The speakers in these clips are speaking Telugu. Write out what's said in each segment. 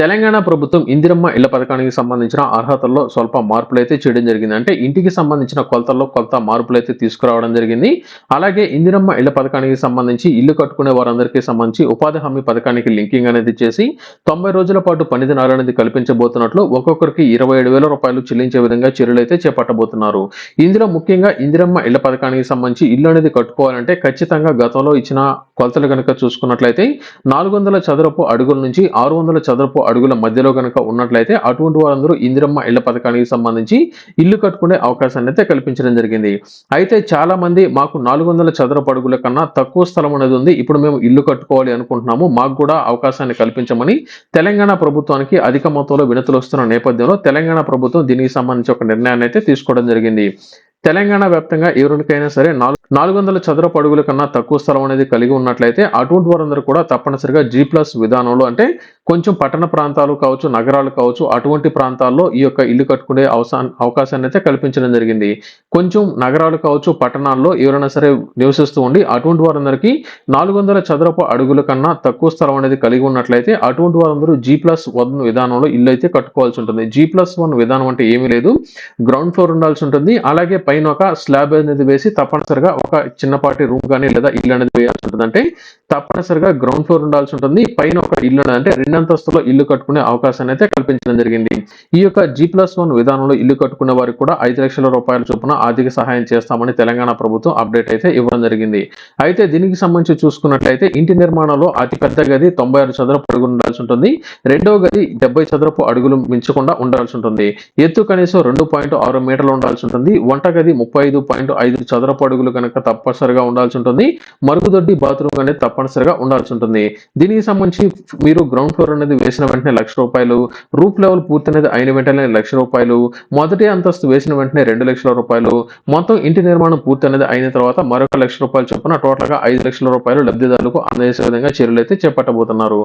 తెలంగాణ ప్రభుత్వం ఇందిరమ్మ ఇళ్ళ పథకానికి సంబంధించిన అర్హతల్లో స్వల్ప మార్పులైతే చేయడం జరిగింది. అంటే ఇంటికి సంబంధించిన కొలతల్లో కొలత మార్పులైతే తీసుకురావడం జరిగింది. అలాగే ఇందిరమ్మ ఇళ్ళ పథకానికి సంబంధించి ఇల్లు కట్టుకునే వారందరికీ సంబంధించి ఉపాధి హామీ పథకానికి లింకింగ్ అనేది చేసి తొంభై రోజుల పాటు పని దినాలు అనేది కల్పించబోతున్నట్లు ఒక్కొక్కరికి ఇరవై ఏడు వేల రూపాయలు చెల్లించే విధంగా చర్యలు అయితే చేపట్టబోతున్నారు. ఇందులో ముఖ్యంగా ఇందిరమ్మ ఇళ్ళ పథకానికి సంబంధించి ఇల్లు అనేది కట్టుకోవాలంటే ఖచ్చితంగా గతంలో ఇచ్చిన కొలతలు కనుక చూసుకున్నట్లయితే నాలుగు వందల చదరపు అడుగుల నుంచి ఆరు వందల చదరపు అడుగుల మధ్యలో కనుక ఉన్నట్లయితే అటువంటి వారందరూ ఇందిరమ్మ ఇళ్ళ పథకానికి సంబంధించి ఇల్లు కట్టుకునే అవకాశాన్ని అయితే కల్పించడం జరిగింది. అయితే చాలా మంది మాకు నాలుగు వందల చదరపు అడుగుల కన్నా తక్కువ స్థలం అనేది ఉంది. ఇప్పుడు మేము ఇల్లు కట్టుకోవాలి అనుకుంటున్నాము. మాకు కూడా అవకాశాన్ని కల్పించమని తెలంగాణ ప్రభుత్వానికి అధిక మొత్తంలో వినతులు వస్తున్న నేపథ్యంలో తెలంగాణ ప్రభుత్వం దీనికి సంబంధించి ఒక నిర్ణయాన్ని అయితే తీసుకోవడం జరిగింది. తెలంగాణ వ్యాప్తంగా ఎవరికైనా సరే నాలుగు నాలుగు వందల చదరపు అడుగుల కన్నా తక్కువ స్థలం అనేది కలిగి ఉన్నట్లయితే అటువంటి వారందరూ కూడా తప్పనిసరిగా జీ ప్లస్ విధానంలో అంటే కొంచెం పట్టణ ప్రాంతాలు కావచ్చు నగరాలు కావచ్చు అటువంటి ప్రాంతాల్లో ఈ యొక్క ఇల్లు కట్టుకునే అవసా అవకాశాన్ని అయితే కల్పించడం జరిగింది. కొంచెం నగరాలు కావచ్చు పట్టణాల్లో ఎవరైనా సరే నివసిస్తూ ఉండి అటువంటి వారందరికీ నాలుగు వందల చదరపు అడుగుల కన్నా తక్కువ స్థలం అనేది కలిగి ఉన్నట్లయితే అటువంటి వారందరూ జీ ప్లస్ వన్ విధానంలో ఇల్లు అయితే కట్టుకోవాల్సి ఉంటుంది. జీ ప్లస్ వన్ విధానం అంటే ఏమీ లేదు. గ్రౌండ్ ఫ్లోర్ ఉండాల్సి ఉంటుంది. అలాగే పైన ఒక స్లాబ్ అనేది వేసి తప్పనిసరిగా ఒక చిన్నపాటి రూమ్ కానీ లేదా ఇల్లు అనేది వేయాల్సి ఉంటుంది అంటే తప్పనిసరిగా గ్రౌండ్ ఫ్లోర్ ఉండాల్సి ఉంటుంది. పైన ఒక ఇల్లు అంటే రెండంతస్తులో ఇల్లు కట్టుకునే అవకాశాన్ని అయితే కల్పించడం జరిగింది. ఈ యొక్క జీ ప్లస్ వన్ విధానంలో ఇల్లు కట్టుకునే వారికి కూడా ఐదు లక్షల రూపాయల చొప్పున ఆర్థిక సహాయం చేస్తామని తెలంగాణ ప్రభుత్వం అప్డేట్ అయితే ఇవ్వడం జరిగింది. అయితే దీనికి సంబంధించి చూసుకున్నట్లయితే ఇంటి నిర్మాణంలో అతి పెద్ద గది తొంభై ఆరు చదరపు అడుగులు ఉండాల్సి ఉంటుంది. రెండవ గది డెబ్బై చదరపు అడుగులు మించకుండా ఉండాల్సి ఉంటుంది. ఎత్తు కనీసం రెండు పాయింట్ ఆరు మీటర్లు ఉండాల్సి ఉంటుంది. వంట గది ముప్పై ఐదు పాయింట్ ఐదు చదరపు అడుగులు కనుక తప్పనిసరిగా ఉండాల్సి ఉంటుంది. మరుగుదొడ్డి బాత్రూమ్ అనేది తప్పనిసరిగా ఉండాల్సి ఉంటుంది. దీనికి సంబంధించి మీరు గ్రౌండ్ ఫ్లోర్ అనేది వేసిన వెంటనే లక్ష రూపాయలు రూఫ్ లెవెల్ పూర్తి అనేది అయిన వెంటనే లక్ష రూపాయలు మొదటి అంతస్తు వేసిన వెంటనే రెండు లక్షల రూపాయలు మొత్తం ఇంటి నిర్మాణం పూర్తి అనేది అయిన తర్వాత మరొక లక్ష రూపాయలు చొప్పున టోటల్గా ఐదు లక్షల రూపాయలు లబ్ధిదారులకు అందజేసే విధంగా చర్యలు అయితే చేపట్టబోతున్నారు.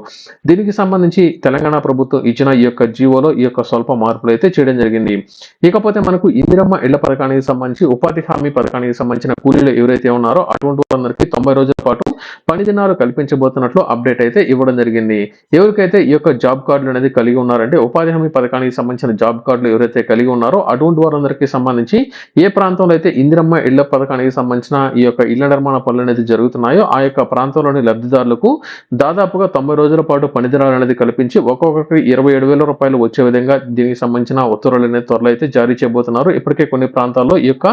దీనికి సంబంధించి తెలంగాణ ప్రభుత్వం ఇచ్చిన ఈ యొక్క జీవోలో ఈ యొక్క స్వల్ప మార్పులు అయితే చేయడం జరిగింది. ఇకపోతే మనకు ఇందిరమ్మ ఇళ్ళ పథకానికి సంబంధించి ఉపాధి హామీ పథకానికి సంబంధించిన కూలీలు ఎవరైతే ఉన్నారో అటువంటి వారందరికీ తొంభై రోజుల పాటు పని దినాలు కల్పించబోతున్నట్లు అప్డేట్ అయితే ఇవ్వడం జరిగింది. ఎవరికైతే ఈ యొక్క జాబ్ కార్డులు అనేది కలిగి ఉన్నారంటే ఉపాధి హామీ పథకానికి సంబంధించిన జాబ్ కార్డులు ఎవరైతే కలిగి ఉన్నారో అటువంటి వారందరికీ సంబంధించి ఏ ప్రాంతంలో అయితే ఇందిరమ్మ ఇళ్ళ పథకానికి సంబంధించిన ఈ యొక్క ఇళ్ళ నిర్మాణ పనులు అనేది జరుగుతున్నాయో ఆ యొక్క ప్రాంతంలోని లబ్ధిదారులకు దాదాపుగా తొంభై రోజుల పాటు పనిదినాలు అనేది కల్పించి ఒక్కొక్కరికి ఇరవై ఏడు వేల రూపాయలు వచ్చే విధంగా దీనికి సంబంధించిన ఉత్తర్వులు అనేది త్వరలో అయితే జారీ చేయబోతున్నారు. ఇప్పటికే కొన్ని ప్రాంతాల్లో ఈ యొక్క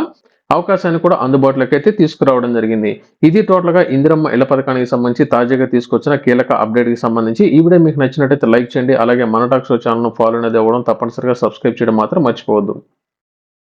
అవకాశాన్ని కూడా అందుబాటులోకి అయితే తీసుకురావడం జరిగింది. ఇది టోటల్గా ఇందిరమ్మ ఇళ్ళ పథకానికి సంబంధించి తాజాగా తీసుకొచ్చిన కీలక అప్డేట్కి సంబంధించి ఈ వీడియో మీకు నచ్చినట్టయితే లైక్ చేయండి. అలాగే మన టాక్స్ ఛానల్ను ఫాలో అనేది అవ్వడం తప్పనిసరిగా సబ్స్క్రైబ్ చేయడం మాత్రం మర్చిపోవద్దు.